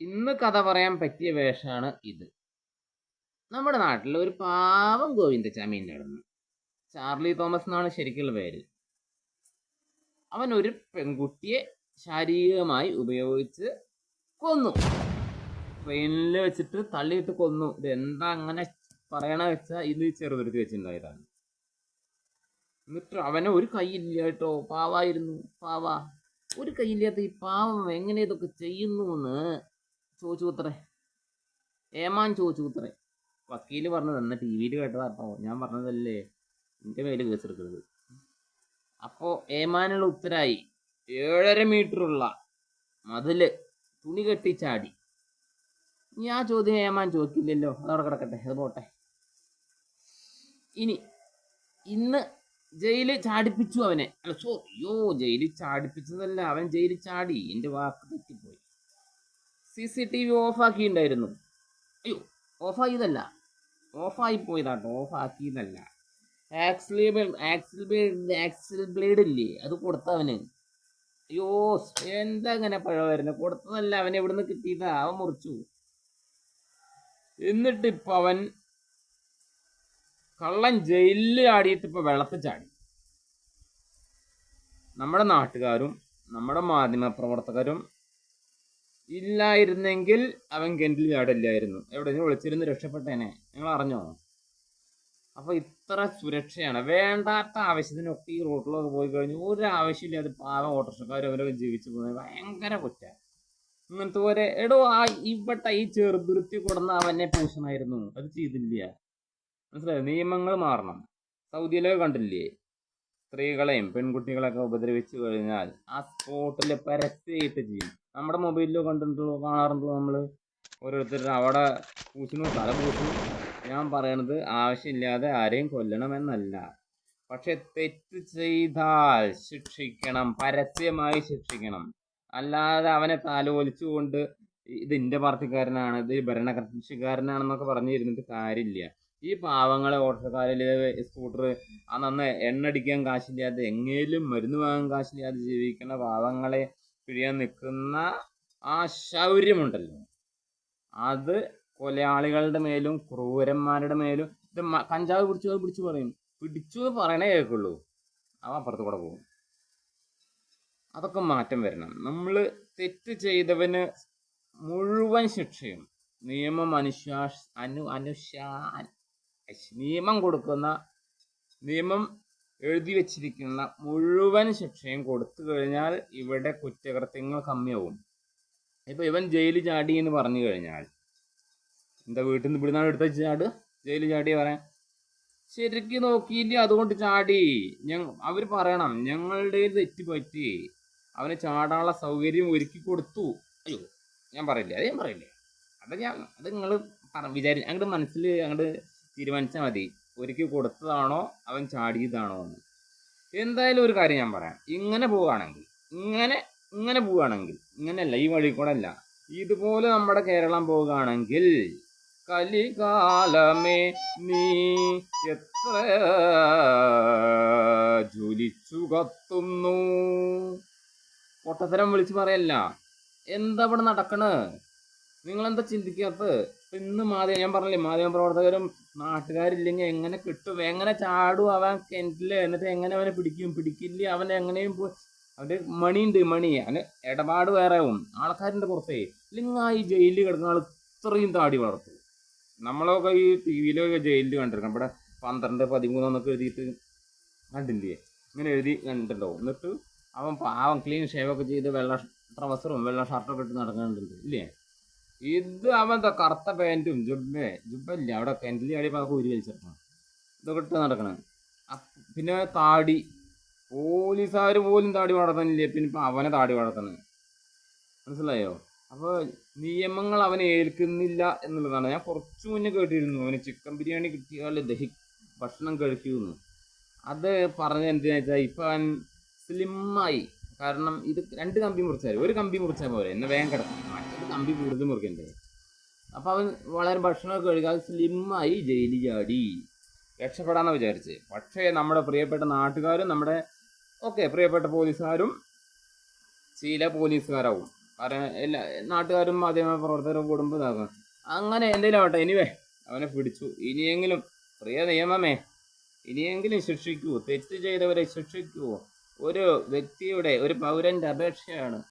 ഇന്ന് കഥ പറയാൻ പറ്റിയ വേഷമാണ് ഇത്. നമ്മുടെ നാട്ടിൽ ഒരു പാവം ഗോവിന്ദച്ചാമി ഉണ്ടായിരുന്നു ചാർലി തോമസ് എന്നാണ് ശരിക്കുള്ള പേര്. അവൻ ഒരു പെൺകുട്ടിയെ ശാരീരികമായി ഉപയോഗിച്ച് കൊന്നു. ട്രെയിനിൽ വെച്ചിട്ട് തള്ളിയിട്ട് കൊന്നു. ഇത് എന്താ അങ്ങനെ പറയണ വെച്ചാൽ ഇത് ചെറുതുരുത്തി വെച്ചിട്ടുണ്ടായതാണ്. എന്നിട്ട് അവനെ ഒരു കൈയില്ല കേട്ടോ. പാവായിരുന്നു. പാവ. ഒരു കൈയില്ലാത്ത ഈ പാവം എങ്ങനെ ഇതൊക്കെ ചെയ്യുന്നു എന്ന് ചോദിച്ചു ഉത്തരേ ഏമാൻ ചോദിച്ചു ഉത്തരേ വക്കീൽ പറഞ്ഞത് എന്നാ ടി വിയിൽ കേട്ടതാട്ടോ ഞാൻ പറഞ്ഞതല്ലേ? എന്റെ മേൽ കേസെടുക്കരുത്. അപ്പോൾ ഏമാനുള്ള ഉത്തരായി. ഏഴര മീറ്ററുള്ള മതിൽ തുണി കെട്ടി ചാടി. ഇനി ആ ചോദ്യം ഏമാൻ ചോദിക്കില്ലല്ലോ. അതവിടെ കിടക്കട്ടെ. അത് പോട്ടെ. ഇനി ഇന്ന് ജയിൽ ചാടിപ്പിച്ചു അവനെ. അല്ല സോ അയ്യോ ജയിലിൽ ചാടിപ്പിച്ചതല്ല. അവൻ ജയിലിൽ ചാടി. എന്റെ വാക്ക് തെറ്റിപ്പോയി സി സി ടി വി ഓഫാക്കിയിട്ടുണ്ടായിരുന്നു. അയ്യോ ഓഫാക്കിയതല്ല ഓഫായി പോയതാട്ടോ ഓഫാക്കിയതല്ല. Axle axle blade axle blade ഇല്ലേ അത് കൊടുത്തവന്. അയ്യോ എന്താ അങ്ങനെ പഴ വരുന്നത് കൊടുത്തതല്ല അവൻ എവിടുന്ന് കിട്ടിയതാ? അവൻ മുറിച്ചു. എന്നിട്ട് ഇപ്പം അവൻ കള്ളൻ ജയിലിൽ ആടിയിട്ട് ഇപ്പൊ വെള്ളത്തിൽ ചാടി. നമ്മുടെ നാട്ടുകാരും നമ്മുടെ മാധ്യമ പ്രവർത്തകരും ഇല്ലായിരുന്നെങ്കിൽ അവൻ കിണറ്റിൽ ചാടില്ലായിരുന്നു. എവിടെയെങ്കിലും വിളിച്ചിരുന്ന് രക്ഷപ്പെട്ടേനെ. നിങ്ങൾ അറിഞ്ഞോ? അപ്പൊ ഇത്ര സുരക്ഷയാണ്. വേണ്ടാത്ത ആവശ്യത്തിനൊക്കെ ഈ റോട്ടിലൊക്കെ പോയി കഴിഞ്ഞു ഒരു ആവശ്യമില്ലാതെ പാവം ഓട്ടോറിക്ഷക്കാർ അവരൊക്കെ ജീവിച്ചു പോകുന്നത് ഭയങ്കര കുറ്റ. ഇങ്ങനത്തെ പോലെ എടോ ആ ഇവിടെ ഈ ചെറുതുരുത്തി കൊടുന്ന അവനെ പൂഷണായിരുന്നു അത് ചെയ്തില്ല. മനസ്സിലായോ? നിയമങ്ങൾ മാറണം. സൗദിയിലൊക്കെ കണ്ടില്ലേ? സ്ത്രീകളെയും പെൺകുട്ടികളെയൊക്കെ ഉപദ്രവിച്ചു കഴിഞ്ഞാൽ ആ സ്പോട്ടിൽ പരസ്യമായിട്ട് ചെയ്യും. നമ്മുടെ മൊബൈലിലോ കണ്ടിട്ടുള്ള കാണാറുണ്ടോ നമ്മൾ ഓരോരുത്തരും അവിടെ പൂശുന്നു തല പൂശുന്നു. ഞാൻ പറയണത് ആവശ്യമില്ലാതെ ആരെയും കൊല്ലണമെന്നല്ല. പക്ഷെ തെറ്റ് ചെയ്താൽ ശിക്ഷിക്കണം പരസ്യമായി ശിക്ഷിക്കണം. അല്ലാതെ അവനെ താലോലിച്ചുകൊണ്ട് ഇത് എന്റെ പാർട്ടിക്കാരനാണ് ഇത് ഭരണകക്ഷിക്കാരനാണെന്നൊക്കെ പറഞ്ഞിരുന്നിട്ട് കാര്യമില്ല. ഈ പാവങ്ങളെ ഓട്ടോക്കാരിൽ സ്കൂട്ടർ അന്നന്ന് എണ്ണടിക്കാൻ കാശില്ലാതെ എങ്ങേലും മരുന്ന് വാങ്ങാൻ കാശില്ലാതെ ജീവിക്കുന്ന പാവങ്ങളെ പിഴിയാൻ നിൽക്കുന്ന ആ ശൗര്യമുണ്ടല്ലോ. അത് കൊലയാളികളുടെ മേലും ക്രൂരന്മാരുടെ മേലും ഇത് കഞ്ചാവ് പിടിച്ചു പിടിച്ചു പറയും. പിടിച്ചു പറയണേ കേൾക്കുള്ളൂ. അവ അപ്പുറത്ത് കൂടെ പോകും. അതൊക്കെ മാറ്റം വരണം. നമ്മൾ തെറ്റ് ചെയ്തവന് മുഴുവൻ ശിക്ഷയും. നിയമം അനുശാസ് അനു അനുശാ നിയമം കൊടുക്കുന്ന നിയമം എഴുതി വച്ചിരിക്കുന്ന മുഴുവൻ ശിക്ഷയും കൊടുത്തു കഴിഞ്ഞാൽ ഇവിടെ കുറ്റകൃത്യങ്ങൾ കമ്മിയാവും. ഇപ്പൊ ഇവൻ ജയിലിൽ ചാടി എന്ന് പറഞ്ഞു കഴിഞ്ഞാൽ എന്താ വീട്ടിൽ നിന്ന് ഇവിടുന്നാണ് എടുത്ത ചാട്? ജയിലിൽ ചാടി പറയാൻ ശരിക്കും നോക്കിയില്ല അതുകൊണ്ട് ചാടി. ഞാൻ അവർ പറയണം ഞങ്ങളുടെ തെറ്റ് പറ്റി. അവന് ചാടാനുള്ള സൗകര്യം ഒരുക്കി കൊടുത്തു. അയ്യോ ഞാൻ പറയില്ലേ? അത് ഞാൻ പറയില്ലേ? അത് ഞാൻ അത് നിങ്ങൾ വിചാരി അങ്ങോട്ട് മനസ്സിൽ അങ്ങോട്ട് തീരുമാനിച്ചാൽ മതി. ഒരുക്കി കൊടുത്തതാണോ? അവൻ ചാടിയതാണോ എന്ന്. എന്തായാലും ഒരു കാര്യം ഞാൻ പറയാം. ഇങ്ങനെ പോവുകയാണെങ്കിൽ ഇങ്ങനെ ഇങ്ങനെ പോവുകയാണെങ്കിൽ ഇങ്ങനെയല്ല ഈ വഴി കൂടെ അല്ല. ഇതുപോലെ നമ്മുടെ കേരളം പോവുകയാണെങ്കിൽ കലികാലമേ നീ എത്ര ജ്വലിച്ചു കത്തുന്നു? പൊട്ടത്തരം വിളിച്ചു പറയല്ല. എന്താ ഇവിടെ നടക്കണ്? നിങ്ങളെന്താ ചിന്തിക്കാത്തത്? ഇപ്പൊ ഇന്ന് മാധ്യമ ഞാൻ പറഞ്ഞില്ലേ മാധ്യമ പ്രവർത്തകരും നാട്ടുകാരില്ലെങ്കിൽ എങ്ങനെ കിട്ടും? എങ്ങനെ ചാടും അവൻ കെന്റിൽ എന്നിട്ട് എങ്ങനെ അവനെ പിടിക്കും? പിടിക്കില്ല അവൻ എങ്ങനെയും പോയി മണി ഉണ്ട് മണി. അവന് ഇടപാട് വേറെ ആവും ആൾക്കാരിന്റെ പുറത്തേ. ഇല്ലെങ്കിൽ ആ ഈ ജയിലിൽ കിടക്കുന്ന ആൾ ഇത്രയും താടി വളർത്തു. നമ്മളൊക്കെ ഈ ടി വിയിലൊക്കെ ജയിലിൽ കണ്ടിരിക്കണം. ഇവിടെ പന്ത്രണ്ട് പതിമൂന്നൊക്കെ എഴുതിയിട്ട് കണ്ടില്ലേ? ഇങ്ങനെ എഴുതി കണ്ടിട്ടുണ്ടാവും. എന്നിട്ട് അവൻ പാവം ക്ലീൻ ഷേവൊക്കെ ചെയ്ത് വെള്ള ട്രൗസറും വെള്ള ഷർട്ടൊക്കെ ഇട്ട് നടക്കുന്നുണ്ട്. ഇല്ലേ? ഇത് അവന്റെ കറുത്ത പാന്റും ജുബേ ജുബല്ലേ? അവിടെ കിണറ്റിൽ ചാടിയപ്പോൾ അതൊക്കെ ഉരി വലിച്ചെടുക്കണം ഇതൊക്കെ ഇട്ട് നടക്കണം. പിന്നെ താടി. പോലീസുകാർ പോലും താടി വളർത്തുന്നില്ലേ പിന്നെ ഇപ്പം അവനെ താടി വളർത്തുന്നത് മനസ്സിലായോ? അപ്പോൾ നിയമങ്ങൾ അവനെ ഏൽക്കുന്നില്ല എന്നുള്ളതാണ്. ഞാൻ കുറച്ച് മുന്നേ കേട്ടിരുന്നു. അവന് ചിക്കൻ ബിരിയാണി കിട്ടിയാൽ ദഹി ഭക്ഷണം കഴിക്കുമെന്ന് അത് പറഞ്ഞ എന്തിനാ വെച്ചാൽ ഇപ്പം അവൻ സ്ലിമ്മായി. കാരണം ഇത് രണ്ട് കമ്പി മുറിച്ചാൽ ഒരു കമ്പി മുറിച്ചാൽ പോരെ? എന്നെ വേഗം കിടക്കും. കമ്പി കൂടുതൽ മുറിക്കണ്ടേ? അപ്പൊ അവൻ വളരെ ഭക്ഷണമൊക്കെ കഴിക്കാതെ സ്ലിമ്മായി ജയിലിൽ ചാടി. രക്ഷപ്പെടാന്ന് വിചാരിച്ച്. പക്ഷേ നമ്മുടെ പ്രിയപ്പെട്ട നാട്ടുകാരും നമ്മുടെ ഓക്കെ പ്രിയപ്പെട്ട പോലീസുകാരും ചില പോലീസുകാരാവും. കാരണം എല്ലാ നാട്ടുകാരും മാധ്യമ പ്രവർത്തകരും കുടുംബം ഇതാക്കും അങ്ങനെ എന്തെങ്കിലും ആവട്ടെ. എനിവേ അവനെ പിടിച്ചു. ഇനിയെങ്കിലും പ്രിയ നിയമമേ ഇനിയെങ്കിലും ശിക്ഷിക്കൂ. തെറ്റ് ചെയ്തവരെ ശിക്ഷിക്കൂ. ഒരു വ്യക്തിയുടെ ഒരു പൗരന്റെ അപേക്ഷയാണ്.